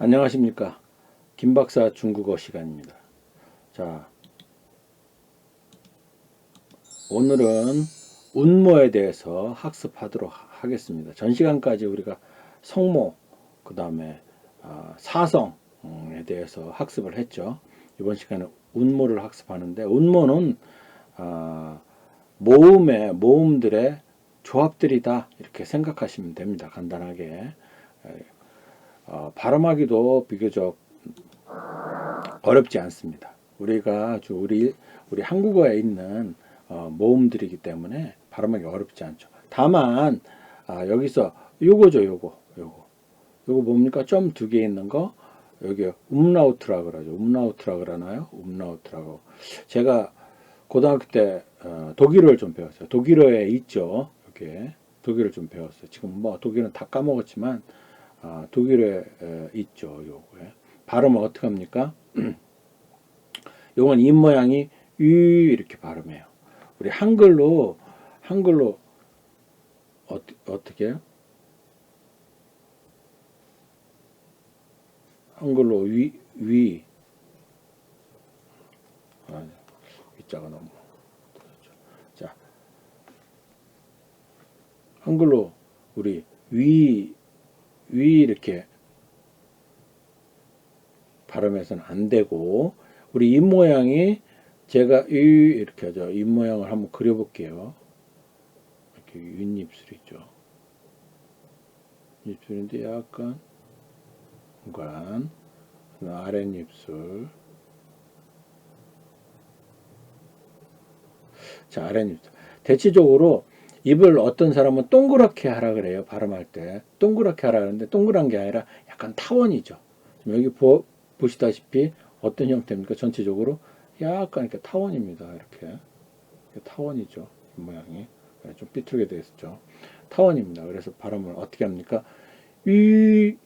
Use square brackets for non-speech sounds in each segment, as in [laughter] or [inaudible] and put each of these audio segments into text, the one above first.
안녕하십니까. 김박사 중국어 시간입니다. 자, 오늘은 운모에 대해서 학습하도록 하겠습니다. 전 시간까지 우리가 성모, 그 다음에 사성에 대해서 학습을 했죠. 이번 시간에 운모를 학습하는데, 운모는 아, 모음의, 모음들의 조합들이다. 이렇게 생각하시면 됩니다. 간단하게. 어, 발음하기도 비교적 어렵지 않습니다. 우리가 아주 우리 우리 한국어에 있는 어, 모음들이기 때문에 발음하기 어렵지 않죠. 다만 아, 여기서 요거죠, 요거, 요거, 요거 뭡니까? 점 두 개 있는 거 여기 음라우트라 그러죠. 음라우트라 그러나요? 음라우트라고. 제가 고등학교 때 어, 독일어를 좀 배웠어요. 독일어에 있죠. 이렇게 독일을 좀 배웠어요. 지금 뭐 독일은 다 까먹었지만 아, 독일에 에, 있죠. 요거에 발음을 어떻게 합니까? [clears throat] 요건 입 모양이 유 이렇게 발음해요. 우리 한글로 한글로 어, 어떻게 해요? 한글로 위, 위. 아, 위자가 너무. 자. 한글로 우리 위, 위 이렇게 발음해서는 안 되고, 우리 입 모양이 제가 이 이렇게 하죠. 입 모양을 한번 그려볼게요. 이렇게 윗입술이죠. 입술인데 약간 관 아랫입술 자 아랫입술 대체적으로 입을 어떤 사람은 동그랗게 하라 그래요 발음할 때. 동그랗게 하라 그러는데 동그란 게 아니라 약간 타원이죠. 여기 보, 보시다시피 어떤 형태입니까? 전체적으로 약간 이렇게 타원입니다 이렇게. 타원이죠 이 모양이. 좀 삐뚤게 되어 있죠. 타원입니다. 그래서 발음을 어떻게 합니까? 이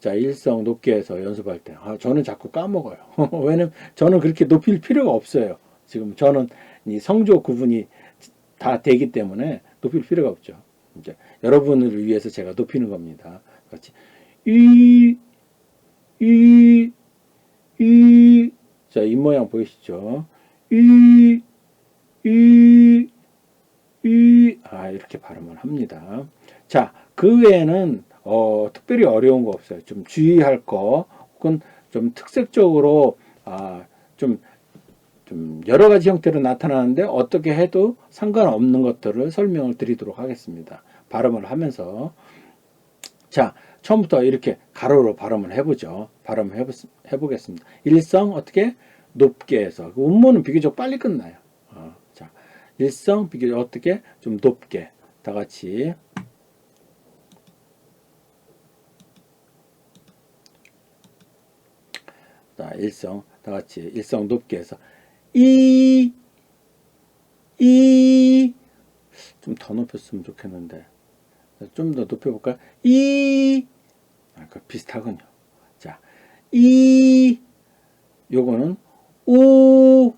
자, 일성 높게 해서 연습할 때. 아, 저는 자꾸 까먹어요. [laughs] 왜냐면 저는 그렇게 높일 필요가 없어요. 지금 저는 이 성조 구분이 다 되기 때문에 높일 필요가 없죠. 이제 여러분을 위해서 제가 높이는 겁니다. 같이 이, 이, 이. 자, 입 모양 보이시죠? 이, 이, 이. 아, 이렇게 발음을 합니다. 자, 그 외에는 어, 특별히 어려운 거 없어요. 좀 주의할 거, 혹은 좀 특색적으로, 아, 좀, 좀 여러 가지 형태로 나타나는데 어떻게 해도 상관없는 것들을 설명을 드리도록 하겠습니다. 발음을 하면서. 자, 처음부터 이렇게 가로로 발음을 해보죠. 발음을 해보, 해보겠습니다. 일성 어떻게? 높게 해서. 그 음모는 비교적 빨리 끝나요. 어, 자, 일성 비교적 어떻게? 좀 높게. 다 같이. 자, 일성 다 같이 일성 높게 해서 이, 이, 좀 더 높였으면 좋겠는데. 좀 더 높여볼까요? 이, 아, 그 비슷하군요. 자, 이, 요거는 우,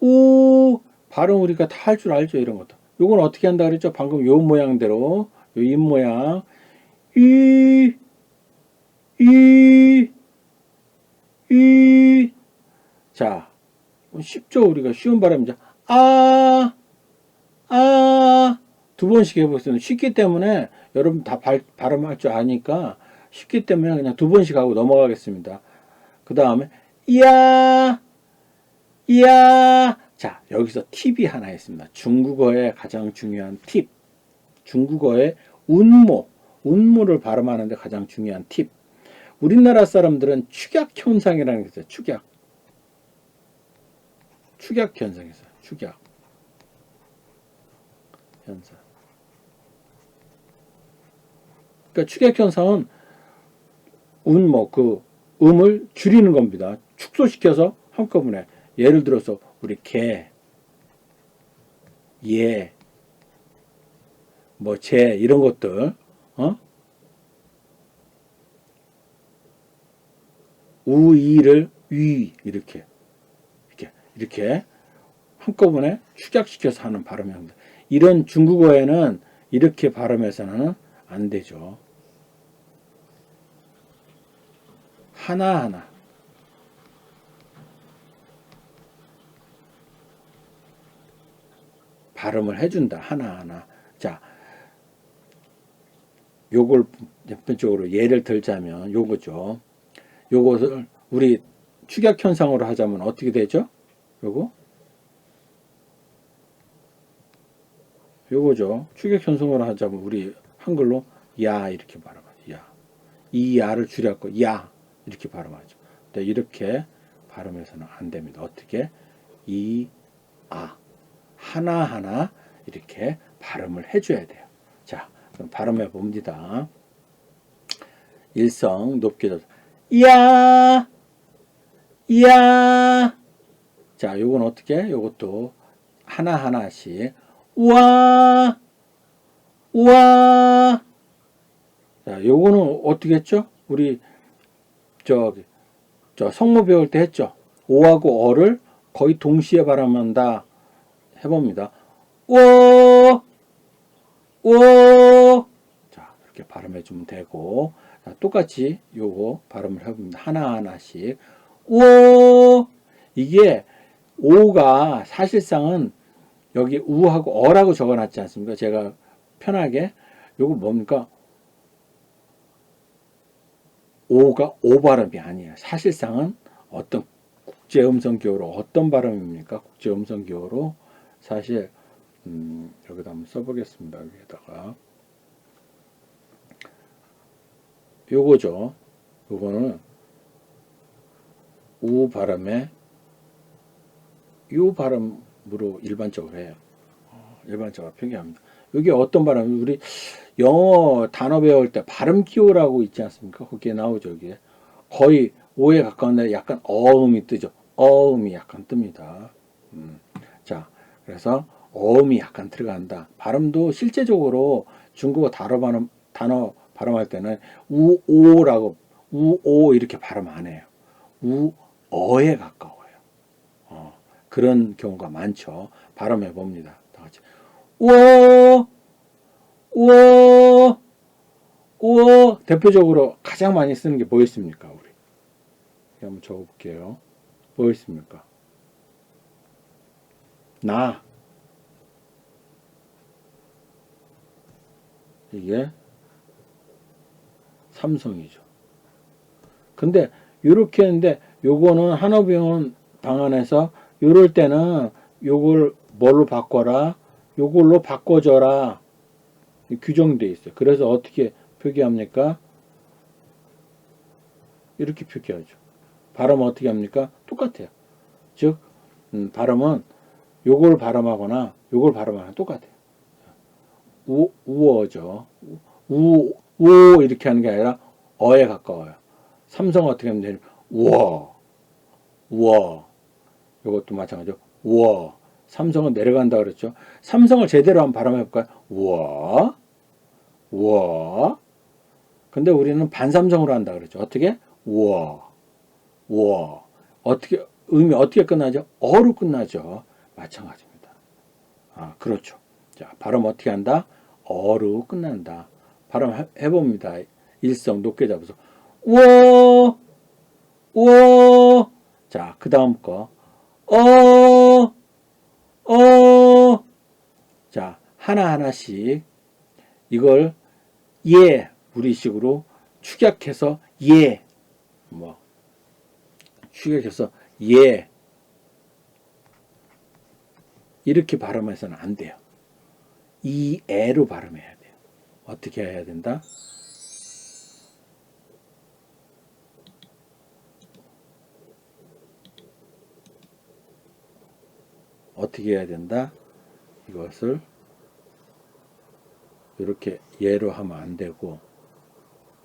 우, 발음 우리가 다 할 줄 알죠 이런 것도. 요건 어떻게 한다 그랬죠? 방금 요 모양대로 요 입 모양. 이, 이, 이, 자, 쉽죠? 우리가 쉬운 발음이죠. 아, 아, 두 번씩 해보겠습니다. 쉽기 때문에 여러분 다 발, 발음할 줄 아니까 쉽기 때문에 그냥 두 번씩 하고 넘어가겠습니다. 그 다음에, 이야, 이야. 자, 여기서 팁이 하나 있습니다. 중국어의 가장 중요한 팁. 중국어의 운모, 운모를 발음하는데 가장 중요한 팁. 우리나라 사람들은 축약 현상이라는 게 있어요. 축약. 축약 있어요. 축약. 현상. 그러니까 축약 현상은 운, 뭐, 그, 음을 줄이는 겁니다. 축소시켜서 한꺼번에. 예를 들어서, 우리 개, 예, 뭐, 제, 이런 것들, 어? 우이를 위 이렇게 이렇게 한꺼번에 축약시켜서 하는 발음입니다. 이런 중국어에는 이렇게 발음해서는 안 되죠. 하나하나 발음을 해준다. 하나하나. 자, 요걸 대표적으로 예를 들자면 요거죠. 요것을 우리 축약 현상으로 하자면 어떻게 되죠? 요거 요거죠. 축약 현상으로 하자면 우리 한글로 야 이렇게 발음하죠. 야. 이 야를 줄였고 야 이렇게 발음하죠. 근데 이렇게 발음해서는 안 됩니다. 어떻게? 이, 아. 하나하나 이렇게 발음을 해줘야 돼요. 자, 그럼 발음해 봅니다. 일성 높게 잡 야, 야. 자, 요건 어떻게? 요것도 하나하나씩. 와, 와. 자, 요거는 어떻게 했죠? 우리, 저기, 저 성모 배울 때 했죠? 오하고 어를 거의 동시에 발음한다. 해봅니다. 오, 오. 자, 이렇게 발음해 주면 되고, 자, 똑같이 요거 발음을 해봅니다. 하나 하나씩. 오, 이게 오가 사실상은 여기 우하고 어라고 적어놨지 않습니까? 제가 편하게 요거 뭡니까? 오가 오 발음이 아니에요. 사실상은 어떤 국제 음성 기호로 어떤 발음입니까? 국제 음성 기호로 사실 음, 여기다 한번 써보겠습니다. 여기에다가 요거죠. 요거는 우 발음에 요 발음으로 일반적으로 해요. 어, 일반적으로 표기합니다. 이게 어떤 발음? 우리 영어 단어 배울 때 발음 기호라고 있지 않습니까? 거기에 나오죠. 이게 거의 오에 가까운데 약간 어음이 뜨죠. 어음이 약간 뜹니다. 음, 자, 그래서 어음이 약간 들어간다. 발음도 실제적으로 중국어 단어 발음, 단어 발음할 때는 우오라고 우오 이렇게 발음 안 해요. 우어에 가까워요. 어, 그런 경우가 많죠. 발음해 봅니다. 다 같이 우어 우어 우어 대표적으로 가장 많이 쓰는 게 뭐였습니까, 우리? 한번 적어볼게요. 뭐였습니까? 나 이게 삼성이죠. 근데 이렇게 했는데 요거는 한어병원 방 안에서 요럴 때는 요걸 뭘로 바꿔라 요걸로 바꿔줘라 규정돼 있어요. 그래서 어떻게 표기합니까? 이렇게 표기하죠. 발음 어떻게 합니까? 똑같아요. 즉 음, 발음은 요걸 발음하거나 요걸 발음하거나 똑같아요. 우, 우어죠. 우, 우 이렇게 하는 게 아니라 어에 가까워요. 삼성 어떻게 하면 되냐? 우어, 우어. 요것도 마찬가지죠. 우어. 삼성은 내려간다 그랬죠. 삼성을 제대로 한번 발음해 볼까요? 우어, 우어. 근데 우리는 반삼성으로 한다 그랬죠. 어떻게? 우어, 우어. 어떻게 의미 어떻게 끝나죠? 어로 끝나죠. 마찬가지입니다. 아, 그렇죠. 자, 발음 어떻게 한다? 어로 끝난다. 발음 해- 해봅니다. 일성 높게 잡아서 우어 우어 자, 그 다음 거 어, 어. 자, 하나하나씩 이걸 예, 우리식으로 축약해서 예, 뭐, 축약해서 예. 이렇게 발음해서는 안 돼요. 이 애로 발음해야 돼요. 어떻게 해야 된다? 어떻게 해야 된다? 이것을 이렇게 예로 하면 안 되고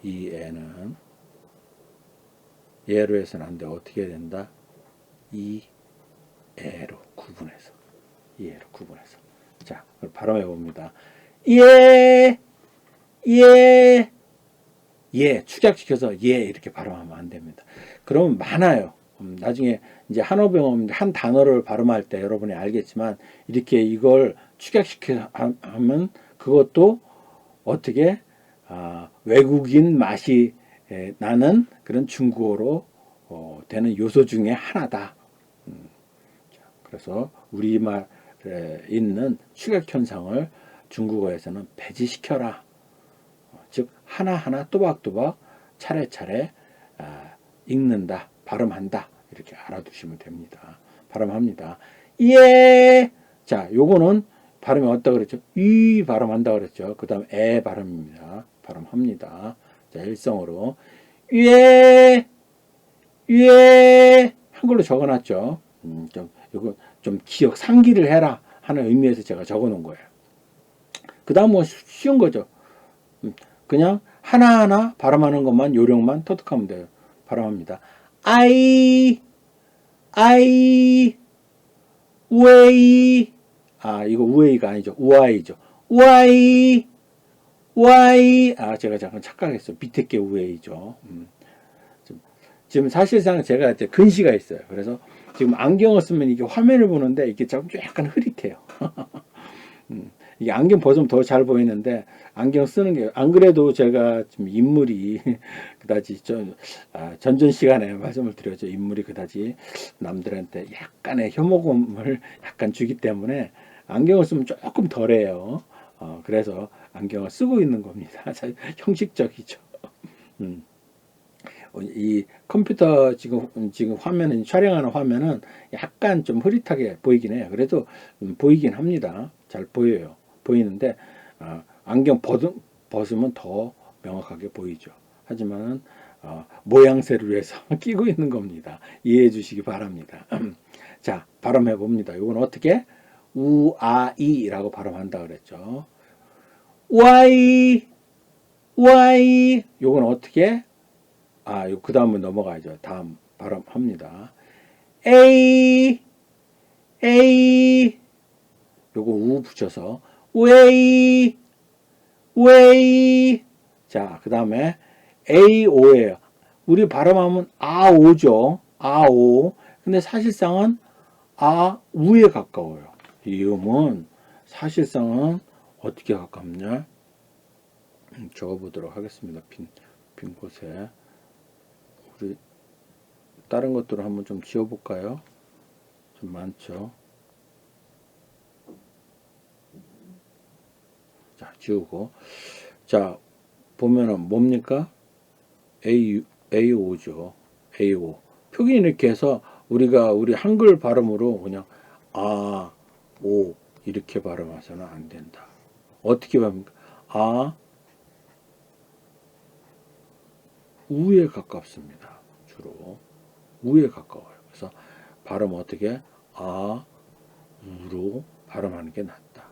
이 애는 예로 해서는 안 돼. 어떻게 해야 된다? 이 애로 구분해서 이해로 구분해서 자 발음해 봅니다 예, 예, 예 축약시켜서 예 이렇게 발음하면 안 됩니다 그러면 많아요 음, 나중에 이제 한어병음 한 단어를 발음할 때 여러분이 알겠지만 이렇게 이걸 축약시켜 하- 하면 그것도 어떻게 아, 외국인 맛이 에, 나는 그런 중국어로 어, 되는 요소 중에 하나다. 음, 자, 그래서 우리말에 있는 추격 현상을 중국어에서는 배제시켜라. 어, 즉 하나하나 또박또박 차례차례 아, 읽는다, 발음한다 이렇게 알아두시면 됩니다. 발음합니다. 예. 자, 요거는 발음이 어떻다 그랬죠? 이 발음한다 그랬죠. 그 다음 에 발음입니다. 발음합니다. 자, 일성으로 예. 예. 한글로 적어놨죠. 음, 좀 이거 좀 기억 상기를 해라 하는 의미에서 제가 적어놓은 거예요. 그 다음 뭐 쉬- 쉬운 거죠. 음, 그냥 하나하나 발음하는 것만 요령만 터득하면 돼요. 발음합니다. 아이 아이 우에이 아 이거 우에이가 아니죠. 우아이죠. 우아이 우아이 아 제가 잠깐 착각했어요. 밑에 게 우에이죠. 음. 지금, 사실상 제가 이제 근시가 있어요. 그래서 지금 안경을 쓰면 이게 화면을 보는데 이게 조금 좀 약간 흐릿해요. [laughs] 음, 이게 안경 벗으면 더 잘 보이는데 안경 쓰는 게 안 그래도 제가 좀 인물이 [laughs] 그다지 전 아, 전전 시간에 말씀을 드렸죠 인물이 그다지 남들한테 약간의 혐오감을 약간 주기 때문에 안경을 쓰면 조금 덜해요. 어, 그래서 안경을 쓰고 있는 겁니다. [laughs] 자, 형식적이죠. 음. 어, 이 컴퓨터 지금 지금 화면은 촬영하는 화면은 약간 좀 흐릿하게 보이긴 해요. 그래도 음, 보이긴 합니다. 잘 보여요. 보이는데 어, 안경 벗은, 벗으면 더 명확하게 보이죠. 하지만은 어, 모양새를 위해서 [laughs] 끼고 있는 겁니다. 이해해 주시기 바랍니다. [clears throat] 자, 발음해 봅니다. 이건 어떻게? 우아이라고 발음한다 그랬죠. 우아이, 우아이. 요건 어떻게? 아, 요, 그 다음은 넘어가야죠. 다음 발음합니다. 에이, 에이. 요거 우 붙여서, 웨이, 웨이. 자, 그 다음에 AO예요. 우리 발음하면 아오죠. 아오. 근데 사실상은 아우에 가까워요. 이 음은 사실상은 어떻게 가깝냐? 음, 적어보도록 하겠습니다. 빈, 빈 곳에. 우리 다른 것들을 한번 좀 지워볼까요? 좀 많죠. 지우고. 자, 보면은 뭡니까? A, A5죠. A5. 표기 이렇게 해서 우리가 우리 한글 발음으로 그냥 아, 오 이렇게 발음해서는 안 된다. 어떻게 발음합니까? 아, 우에 가깝습니다. 주로 우에 가까워요. 그래서 발음 어떻게 아, 우로 발음하는 게 낫다.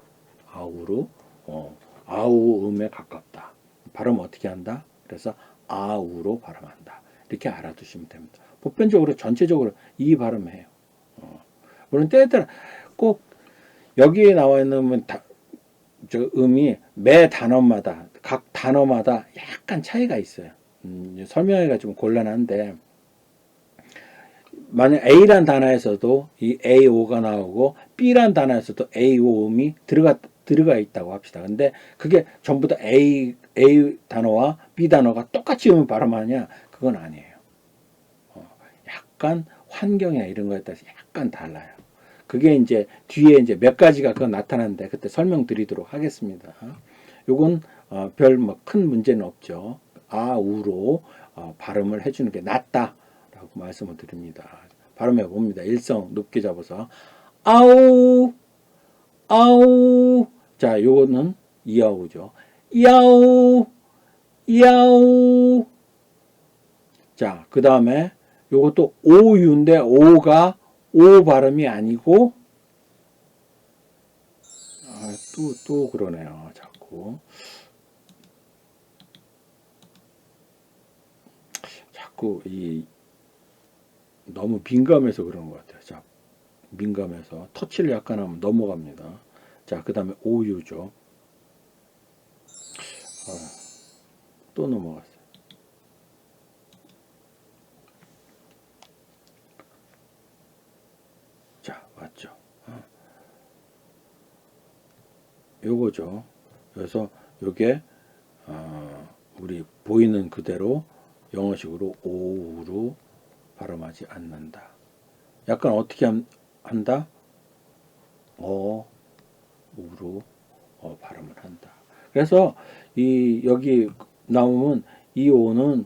아우로 어, 아우 음에 가깝다. 발음 어떻게 한다? 그래서 아우로 발음한다. 이렇게 알아두시면 됩니다. 보편적으로 전체적으로 이 발음해요. 어. 물론 때에 따라 꼭 여기에 나와 있는 다, 저 음이 매 단어마다 각 단어마다 약간 차이가 있어요. 음, 설명하기가 좀 곤란한데 만약 A란 단어에서도 이 AO가 나오고 B란 단어에서도 AO 음이 들어가 들어가 있다고 합시다. 근데 그게 전부 다 A A 단어와 B 단어가 똑같이 음을 발음하냐? 그건 아니에요. 어, 약간 환경이나 이런 거에 따라서 약간 달라요. 그게 이제 뒤에 이제 몇 가지가 그 나타나는데 그때 설명드리도록 하겠습니다. 요건 어, 별뭐 큰 문제는 없죠. 아우로 어, 발음을 해주는 게 낫다라고 말씀을 드립니다. 발음해 봅니다. 일성 높게 잡아서 아우 아우 자 요거는 이아우죠. 야우 야우 자 그 다음에 요것도 오유인데 오가 오 발음이 아니고 아, 또, 또 그러네요. 자꾸. 자꾸 이 너무 민감해서 그런 것 같아요. 자, 민감해서 터치를 약간 하면 넘어갑니다. 자, 그 다음에 오유죠. 어, 또 넘어갔어요. 자, 맞죠. 어. 요거죠. 그래서 요게 어, 우리 보이는 그대로 영어식으로 오우로 발음하지 않는다. 약간 어떻게 함- 한다? 어, 우로 어, 발음을 한다. 그래서 이 여기 나오면 이 오는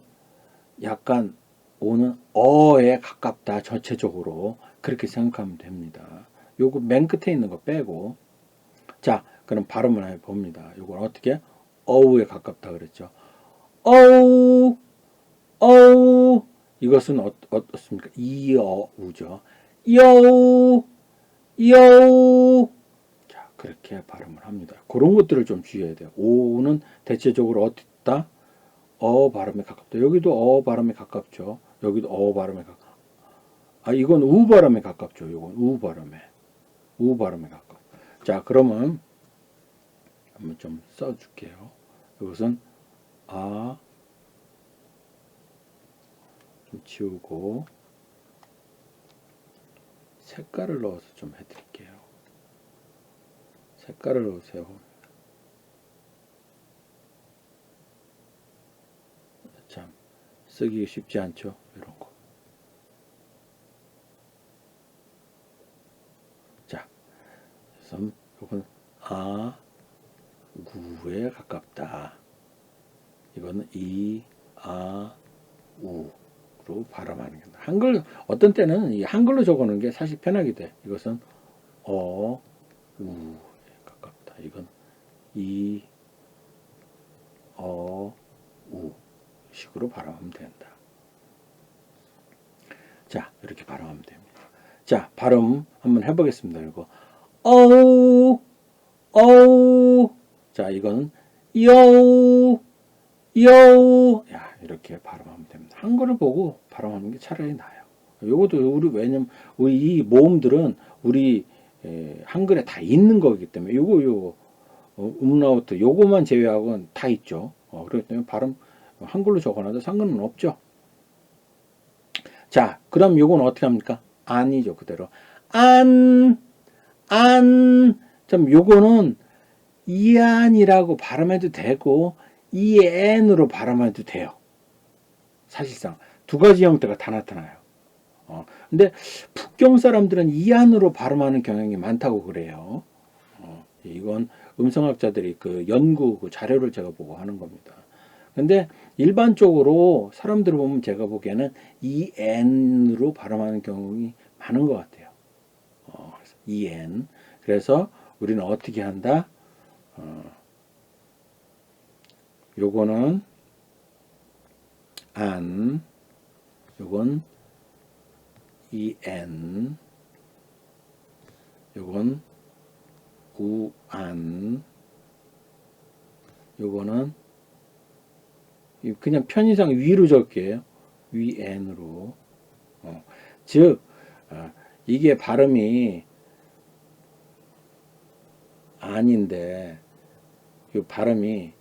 약간 오는 어에 가깝다 전체적으로 그렇게 생각하면 됩니다. 요거 맨 끝에 있는 거 빼고 자 그럼 발음을 해 봅니다. 요걸 어떻게 어우에 가깝다 그랬죠. 어우 어우 이것은 어, 어떻습니까? 이어우죠. 여우 여우 자 그렇게 발음을 합니다. 그런 것들을 좀 주의해야 돼요. 오는 대체적으로 어떻다? 어 발음에 가깝다. 여기도 어 발음에 가깝죠. 여기도 어 발음에 가깝. 아 이건 우 발음에 가깝죠. 이건 우 발음에 우 발음에 가깝. 자 그러면 한번 좀 써줄게요. 이것은 아 좀 지우고 색깔을 넣어서 좀 해드릴게요. 색깔을 넣으세요. 참 쓰기 쉽지 않죠. 이런 거. 자, 그래서 이건 아 우에 가깝다. 이거는 이, 아, 우로 발음하는 게 한글 어떤 때는 이 한글로 적어놓은 게 사실 편하게 돼. 이것은 어, 가깝다. 이건 이, 어, 우 식으로 발음하면 된다. 자, 이렇게 발음하면 됩니다. 자, 발음 한번 해보겠습니다. 이거 어우, 어우. 자, 이거는 여우, 여우. 야, 이렇게 발음하면 됩니다. 한글을 보고 발음하는 게 차라리 나아요. 요것도 우리 왜냐면 우리 이 모음들은 우리 에, 한글에 다 있는 거기 때문에 요거 요 어, 음라우트 요거만 제외하고는 다 있죠. 어, 그렇기 때문에 발음 한글로 적어놔도 상관은 없죠. 자, 그럼 요건 어떻게 합니까? 안이죠, 그대로. 안, 안. 참, 요거는 이안이라고 발음해도 되고, 이엔으로 발음해도 돼요. 사실상. 두 가지 형태가 다 나타나요. 어, 근데 북경 사람들은 이안으로 발음하는 경향이 많다고 그래요. 어, 이건 음성학자들이 그 연구 그 자료를 제가 보고 하는 겁니다. 근데 일반적으로 사람들을 보면 제가 보기에는 EN으로 발음하는 경우가 많은 것 같아요. 어, 그래서 EN. 그래서 우리는 어떻게 한다? 어, 요거는 안, 요건 EN, 요건 우안, 요거는 이 그냥 편의상 위로 적게요. 위엔으로. 어, 즉 어, 이게 발음이 아닌데 이 발음이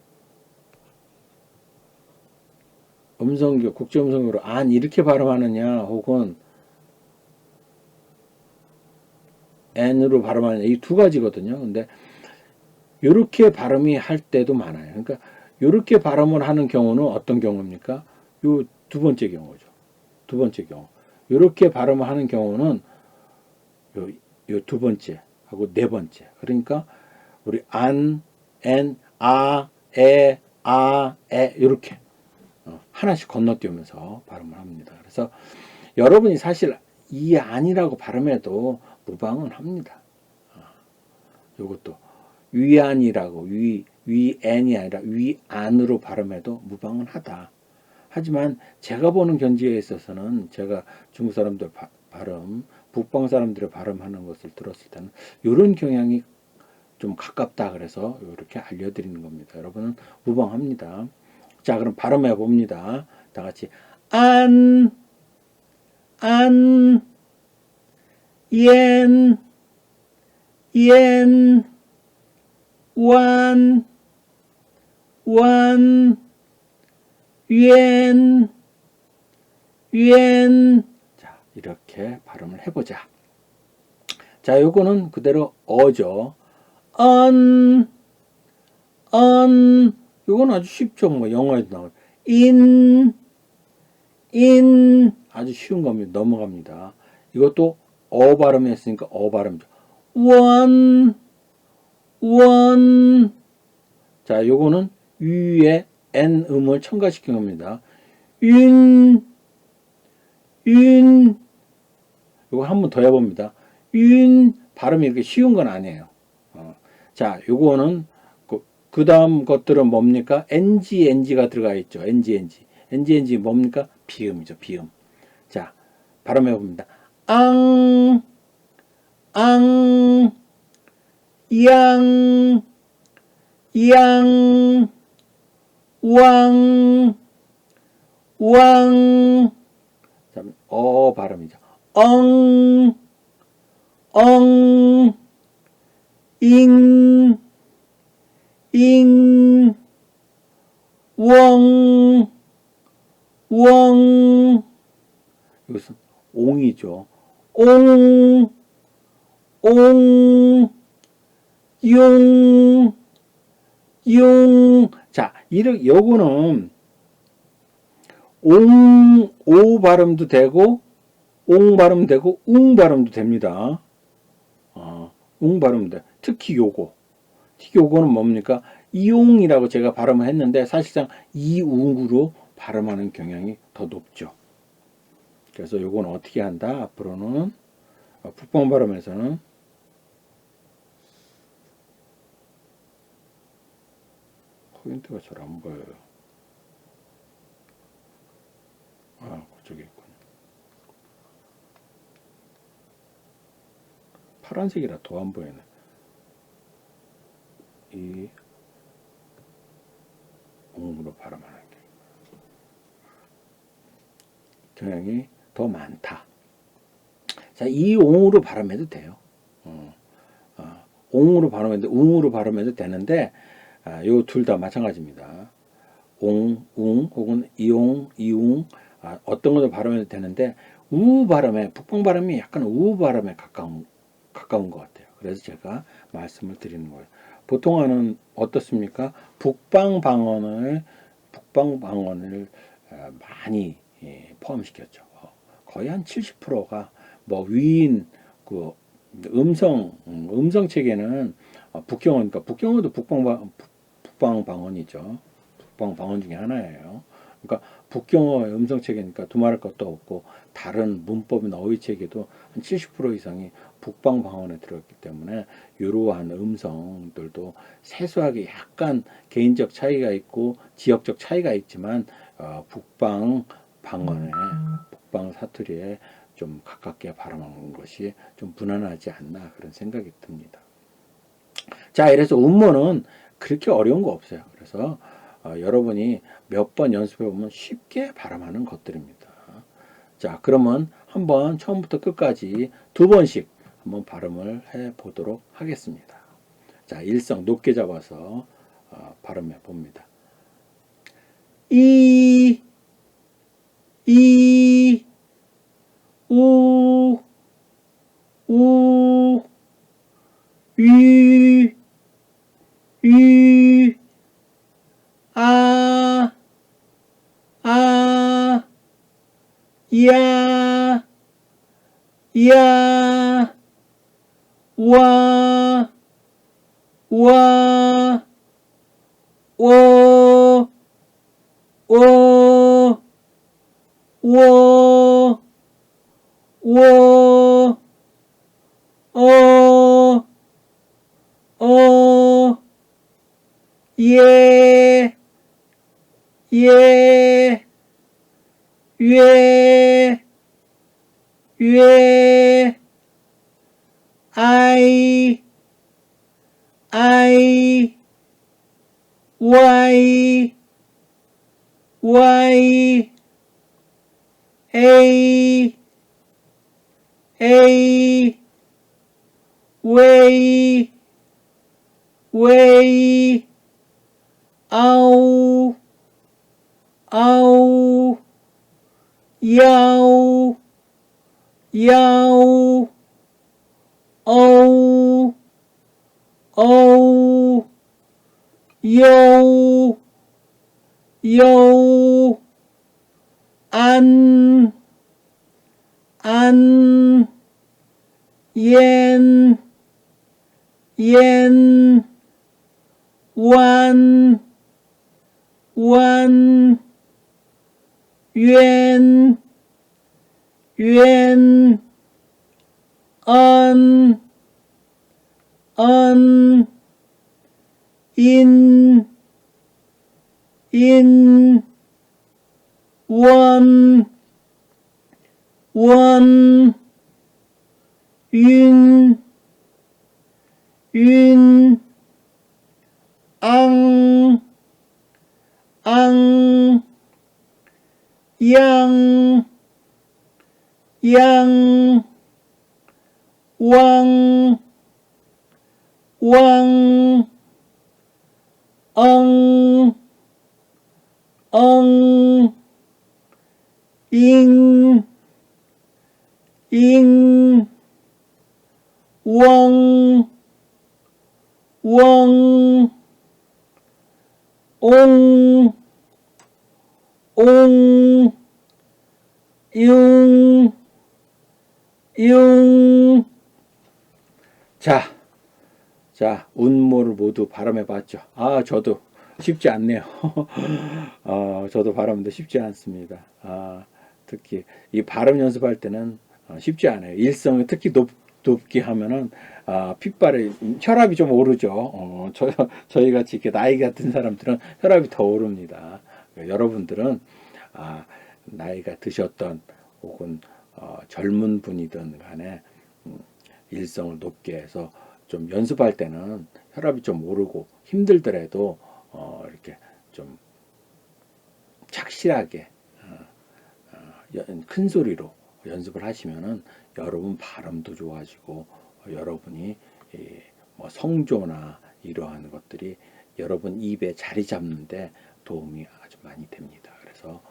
음성교 국제음성교로 안 이렇게 발음하느냐 혹은 n으로 발음하느냐 이두 가지거든요. 근데 이렇게 발음이 할 때도 많아요. 그러니까 이렇게 발음을 하는 경우는 어떤 경우입니까? 요 두 번째 경우죠. 두 번째 경우. 이렇게 발음을 하는 경우는 요, 요 두 번째 하고 네 번째. 그러니까 우리 안, 엔, 아, 에, 아, 에 이렇게 어, 하나씩 건너뛰면서 발음을 합니다. 그래서 여러분이 사실 이 안이라고 발음해도 무방은 합니다. 어, 요것도 위안이라고 위 위엔이 아니라 위안으로 발음해도 무방은 하다. 하지만 제가 보는 견지에 있어서는 제가 중국 사람들 바, 발음, 북방 사람들의 발음하는 것을 들었을 때는 이런 경향이 좀 가깝다 그래서 이렇게 알려드리는 겁니다. 여러분은 무방합니다. 자, 그럼 발음해 봅니다. 다 같이 안, 안, 옌, 옌, 완, 완, 옌, 옌. 자, 이렇게 발음을 해보자. 자, 요거는 그대로 어죠. 언, 언. 요건 아주 쉽죠. 뭐, 영어에도 나와요. 인, in 아주 쉬운 겁니다. 넘어갑니다. 이것도 어 발음이 했으니까 어 발음이죠. one one 자, 요거는 위에 n 음을 첨가시킨 겁니다. 윤, 윤. 요거 한 번 더 해봅니다. 윤. 발음이 이렇게 쉬운 건 아니에요. 어. 자, 요거는 그, 그 다음 것들은 뭡니까? ng, ng가 들어가 있죠. ng, ng. ng, ng 뭡니까? 비음이죠. 비음. 자, 발음해 봅니다. 앙, 앙, 양, 양, 왕, 왕. 자, 어 발음이죠. 엉, 엉, 잉, 잉, 웡, 웡. 이것은 옹이죠. 옹, 옹, 용, 용. 자, 이렇게, 요거는, 옹, 오 발음도 되고, 옹 발음 되고, 웅 발음도 됩니다. 어, 웅 발음 돼. 특히 요거. 특히 요거는 뭡니까? 이옹이라고 제가 발음을 했는데, 사실상 이웅으로 발음하는 경향이 더 높죠. 그래서 요건 어떻게 한다? 앞으로는, 어, 북방 발음에서는, 포인트가 잘 안 보여요. 아, 그쪽에 있군요. 파란색이라 더 안 보이네. 이 옹으로 발음하는 게 경향이 더 많다. 자, 이 옹으로 발음해도 돼요. 어, 어, 옹으로 발음해도 웅으로 발음해도 되는데 아, 요둘 다 마찬가지입니다. 옹, 웅 혹은 이옹, 이웅 아, 어떤 것도 발음해도 되는데 우 발음에 북방 발음이 약간 우 발음에 가까운 가까운 것 같아요. 그래서 제가 말씀을 드리는 거예요. 보통은 어떻습니까? 북방 방언을 북방 방언을 어, 많이 예, 포함시켰죠. 어, 거의 한 70%가 뭐 위인 그 음성 음, 음성 체계는 어, 북경어 그러니까 북경어도 북방 방 북방 방언이죠. 북방 방언 중에 하나예요. 그러니까 북경어 음성 체계니까 두말할 것도 없고 다른 문법이나 어휘 체계도 한 70% 이상이 북방 방언에 들어있기 때문에 이러한 음성들도 세수하게 약간 개인적 차이가 있고 지역적 차이가 있지만 어, 북방 방언에 북방 사투리에 좀 가깝게 발음하는 것이 좀 무난하지 않나 그런 생각이 듭니다. 자, 이래서 음모는 그렇게 어려운 거 없어요. 그래서 어, 여러분이 몇 번 연습해 보면 쉽게 발음하는 것들입니다. 자, 그러면 한번 처음부터 끝까지 두 번씩 한번 발음을 해 보도록 하겠습니다. 자, 일성 높게 잡아서 어, 발음해 봅니다. 이, 이, 우, 우, 이, 이, 아, 아, 야, 야, 耶耶约约，i. I. Y. Y. A. A. Way. Way. 아우, 아우, 야우, 야우, 어우, 어우, 여우, 여우, 안, 안, 안, 옌, 옌, 완, 완, 연, 연, 언, 언, 인, 인, 원, 원, 윤, 윤, 앙, 앙, 양, 양, 왕, 왕, 엉, 엉, 잉, 잉, 웡, 웡, 옹, 옹, 융, 융. 자, 자, 운모를 모두 발음해 봤죠. 아, 저도 쉽지 않네요. [laughs] 어, 저도 발음도 쉽지 않습니다. 아, 특히 이 발음 연습할 때는 어, 쉽지 않아요. 일성을 특히 높, 높게 하면은 아, 핏발이 혈압이 좀 오르죠. 어, 저 저희 같이 이렇게 나이 같은 사람들은 혈압이 더 오릅니다. 여러분들은 아, 나이가 드셨던 혹은 어, 젊은 분이든 간에 음, 일성을 높게 해서 좀 연습할 때는 혈압이 좀 오르고 힘들더라도 어, 이렇게 좀 착실하게 어, 어, 연- 큰 소리로 연습을 하시면은 여러분 발음도 좋아지고 어, 여러분이 이, 뭐 성조나 이러한 것들이 여러분 입에 자리 잡는데 도움이 아주 많이 됩니다. 그래서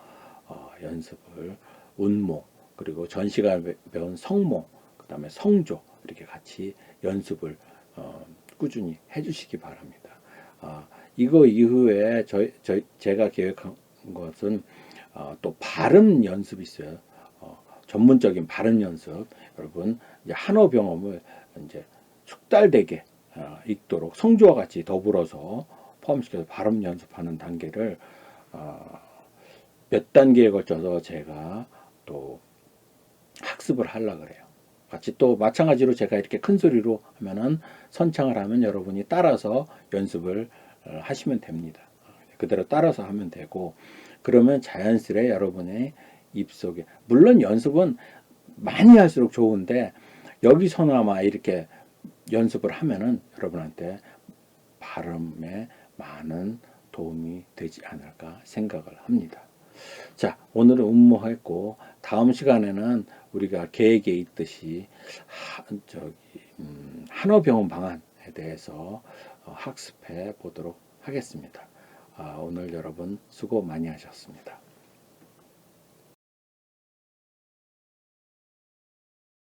어, 연습을 운모 그리고 전 시간에 배운 성모 그 다음에 성조 이렇게 같이 연습을 어, 꾸준히 해주시기 바랍니다. 아, 이거 이후에 저희, 저희 제가 계획한 것은 어, 또 발음 연습이 있어요. 어, 전문적인 발음 연습 여러분 이제 한어 병음을 이제 숙달되게 어, 읽도록 성조와 같이 더불어서 포함시켜서 발음 연습하는 단계를 어, 몇 단계에 걸쳐서 제가 또 학습을 하려 그래요. 같이 또 마찬가지로 제가 이렇게 큰 소리로 하면은 선창을 하면 여러분이 따라서 연습을 어, 하시면 됩니다. 그대로 따라서 하면 되고 그러면 자연스레 여러분의 입속에 물론 연습은 많이 할수록 좋은데 여기서나마 이렇게 연습을 하면은 여러분한테 발음에 많은 도움이 되지 않을까 생각을 합니다. 자, 오늘은 음모했고 다음 시간에는 우리가 계획에 있듯이 하, 저기 음, 한어병원 방안에 대해서 어, 학습해 보도록 하겠습니다. 아, 오늘 여러분 수고 많이 하셨습니다.